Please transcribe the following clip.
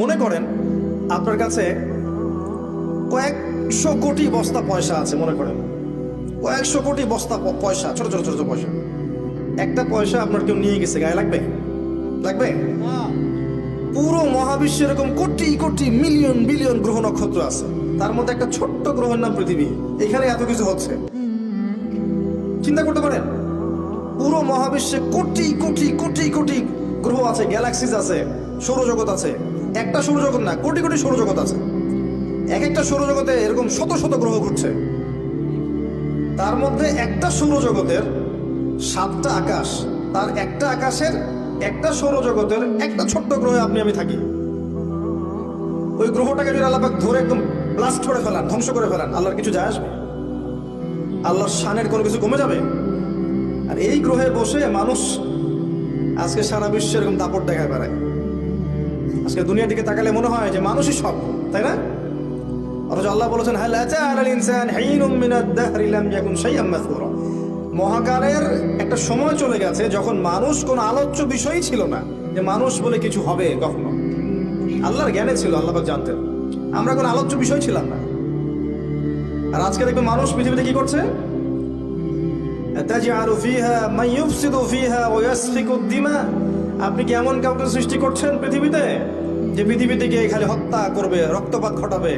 মনে করেন আপনার কাছে কয়েকশো কোটি বস্তা পয়সা আছে, মনে করেন। কয়েকশো কোটি বস্তা পয়সা ছোট ছোট ছোট পয়সা। একটা পয়সা আপনার কেউ নিয়ে গেছে, গায়ে লাগবে? লাগবে? পুরো মহাবিশ্বে এরকম কোটি কোটি, মিলিয়ন, বিলিয়ন গ্রহ নক্ষত্র আছে। তার মধ্যে একটা ছোট্ট গ্রহের নাম পৃথিবী। এখানে এত কিছু হচ্ছে। চিন্তা করতে পারেন, পুরো মহাবিশ্বে কোটি কোটি কোটি কোটি গ্রহ আছে, গ্যালাক্সিস আছে, সৌরজগৎ আছে। একটা সৌরজগৎ না, কোটি কোটি সৌরজগৎ আছে। এক একটা সৌরজগতে এরকম শত শত গ্রহ ঘুরছে। তার মধ্যে একটা সৌরজগতের সাতটা আকাশ, তার একটা আকাশের একটা সৌরজগতের একটা ছোট্ট গ্রহে আপনি আমি থাকি। ওই গ্রহটাকে যদি আল্লাপাক ধরে একদম ব্লাস্ট করে ফেলান, ধ্বংস করে ফেলান, আল্লাহর কিছু যায় আসবে? আল্লাহর শানের কোনো কিছু কমে যাবে? আর এই গ্রহে বসে মানুষ আজকে সারা বিশ্বে এরকম দাপট দেখায় বেড়ায়। আজকে দুনিয়ার দিকে তাকালে মনে হয় যে মানুষই সব, তাই না? অথচ আল্লাহ বলেছেন মহাকালের একটা সময় চলে গেছে যখন মানুষ কোনো আলোচ্য বিষয়ই ছিল না যে মানুষ বলে কিছু হবে কখনো। আল্লাহর জ্ঞানে ছিল, আল্লাহ জানতেন। আমরা কোনো আলোচ্য বিষয় ছিলাম না। আর আজকে দেখবেন মানুষ পৃথিবীতে কি করছে? তাজআলু ফিহা ইউফসিদু ফিহা ওয়া আপনি কি এমন কাউকে সৃষ্টি করছেন পৃথিবীতে? যে পৃথিবীতে গিয়ে খালি হত্যা করবে, রক্তপাত ঘটাবে?